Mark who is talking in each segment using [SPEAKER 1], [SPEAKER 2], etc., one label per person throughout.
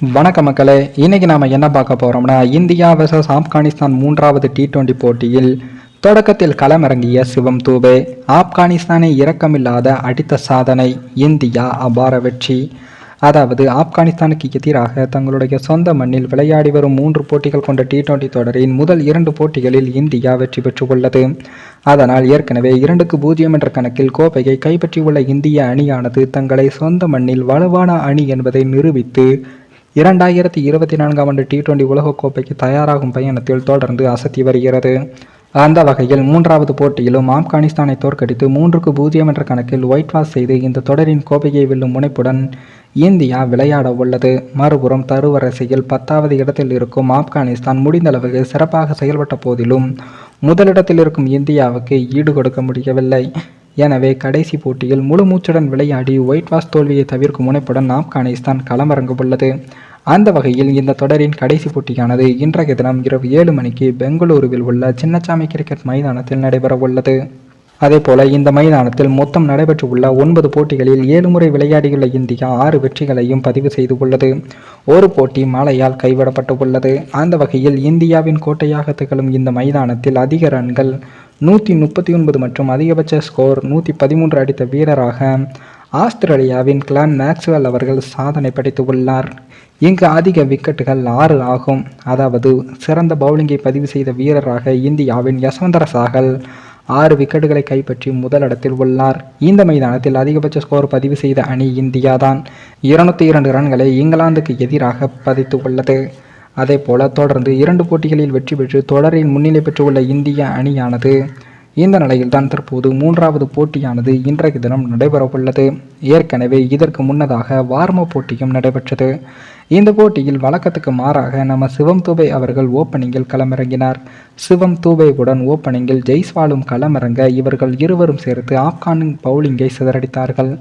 [SPEAKER 1] வணக்க மக்களே இன்னைக்கு நாம என்ன பார்க்க போறோம்னா இந்தியா vs ஆப்கானிஸ்தான் மூன்றாவது டி டுவெண்டி போட்டியில் தொடக்கத்தில் களமிறங்கிய சிவம் தூபே ஆப்கானிஸ்தானை இரக்கமில்லாத அடித்த சாதனை இந்தியா அபார வெற்றி. அதாவது ஆப்கானிஸ்தானுக்கு எதிராக தங்களுடைய சொந்த மண்ணில் விளையாடி வரும் மூன்று போட்டிகள் கொண்ட டி டுவெண்டி தொடரின் முதல் இரண்டு போட்டிகளில் இந்தியா வெற்றி பெற்றுள்ளது. அதனால் ஏற்கனவே இரண்டுக்கு பூஜ்ஜியம் என்ற கணக்கில் கோப்பையை கைப்பற்றியுள்ள இந்திய அணியானது தங்களை சொந்த மண்ணில் வலுவான அணி என்பதை நிரூபித்து இரண்டாயிரத்தி இருபத்தி நான்காம் ஆண்டு டி டுவெண்டி உலகக்கோப்பைக்கு தயாராகும் பயணத்தில் தொடர்ந்து அசத்தி வருகிறது. அந்த வகையில் மூன்றாவது போட்டியிலும் ஆப்கானிஸ்தானை தோற்கடித்து மூன்றுக்கு பூஜ்ஜியம் என்ற கணக்கில் ஒயிட் வாஷ் செய்து இந்த தொடரின் கோப்பையை வெல்லும் முனைப்புடன் இந்தியா விளையாட உள்ளது. மறுபுறம் தருவரிசையில் பத்தாவது இடத்தில் இருக்கும் ஆப்கானிஸ்தான் முடிந்தளவுக்கு சிறப்பாக செயல்பட்ட போதிலும் முதலிடத்தில் இருக்கும் இந்தியாவுக்கு ஈடு கொடுக்க முடியவில்லை. எனவே கடைசி போட்டியில் முழு மூச்சுடன் விளையாடி ஒயிட் வாஷ் தோல்வியை தவிர்க்கும் முனைப்புடன் ஆப்கானிஸ்தான் களமிறங்க உள்ளது. அந்த வகையில் இந்த தொடரின் கடைசி போட்டியானது இன்றைய தினம் இரவு ஏழு மணிக்கு பெங்களூருவில் உள்ள சின்னசாமி கிரிக்கெட் மைதானத்தில் நடைபெற உள்ளது. அதேபோல இந்த மைதானத்தில் மொத்தம் நடைபெற்றுள்ள ஒன்பது போட்டிகளில் ஏழு முறை விளையாடியுள்ள இந்தியா ஆறு வெற்றிகளையும் பதிவு செய்துள்ளது ஒரு போட்டி மழையால் கைவிடப்பட்டு உள்ளது. அந்த வகையில் இந்தியாவின் கோட்டையாக திகழும் இந்த மைதானத்தில் அதிக ரன்கள் நூற்றி முப்பத்தி ஒன்பது மற்றும் அதிகபட்ச ஸ்கோர் நூற்றி பதிமூன்று அடித்த வீரராக ஆஸ்திரேலியாவின் கிளான் மேக்ஸ்வெல் அவர்கள் சாதனை படைத்துள்ளார் இங்கு அதிக விக்கெட்டுகள் ஆறு ஆகும். அதாவது சிறந்த பவுலிங்கை பதிவு செய்த வீரராக இந்தியாவின் யசவந்தர சாகல் ஆறு விக்கெட்டுகளை கைப்பற்றி முதலிடத்தில் உள்ளார். இந்த மைதானத்தில் அதிகபட்ச ஸ்கோர் பதிவு செய்த அணி இந்தியா தான் இருநூத்தி இரண்டு ரன்களை இங்கிலாந்துக்கு எதிராக பதித்து உள்ளது. அதே போல தொடர்ந்து இரண்டு போட்டிகளில் வெற்றி பெற்று தொடரில் முன்னிலை பெற்றுள்ள இந்திய அணியானது இந்த நிலையில்தான் தற்போது மூன்றாவது போட்டியானது இன்றைய தினம் நடைபெறவுள்ளது. ஏற்கனவே இதற்கு முன்னதாக வார்ம போட்டியும் நடைபெற்றது. இந்த போட்டியில் வழக்கத்துக்கு மாறாக நம்ம சிவம் தூபை அவர்கள் ஓப்பனிங்கில் களமிறங்கினார். சிவம் தூபேவுடன் ஓப்பனிங்கில் ஜெய்ஸ்வாலும் களமிறங்க இவர்கள் இருவரும் சேர்த்து ஆப்கானின் பவுலிங்கை சிதறடித்தார்கள்.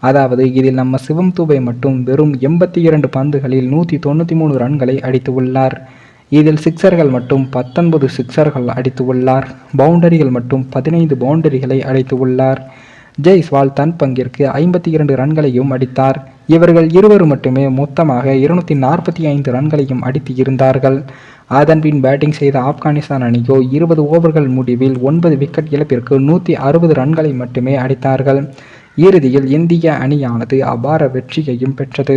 [SPEAKER 1] அதாவது இதில் நம்ம சிவம் தூபை மட்டும் வெறும் எண்பத்தி இரண்டு பந்துகளில் நூற்றி தொண்ணூற்றி மூணு ரன்களை அடித்து உள்ளார். இதில் சிக்சர்கள் மட்டும் பத்தொன்பது சிக்சர்கள் அடித்து உள்ளார். பவுண்டரிகள் மட்டும் பதினைந்து பவுண்டரிகளை அடித்து உள்ளார். ஜெய்ஸ்வால் தன் பங்கிற்கு ஐம்பத்தி இரண்டு ரன்களையும் அடித்தார். இவர்கள் இருவர் மட்டுமே மொத்தமாக இருநூத்தி நாற்பத்தி ஐந்து ரன்களையும் அடித்து இருந்தார்கள். அதன்பின் பேட்டிங் செய்த ஆப்கானிஸ்தான் அணியோ இருபது ஓவர்கள் முடிவில் ஒன்பது விக்கெட் இழப்பிற்கு நூற்றி அறுபது ரன்களை மட்டுமே அடித்தார்கள். இறுதியில் இந்திய அணியானது அபார வெற்றியையும் பெற்றது.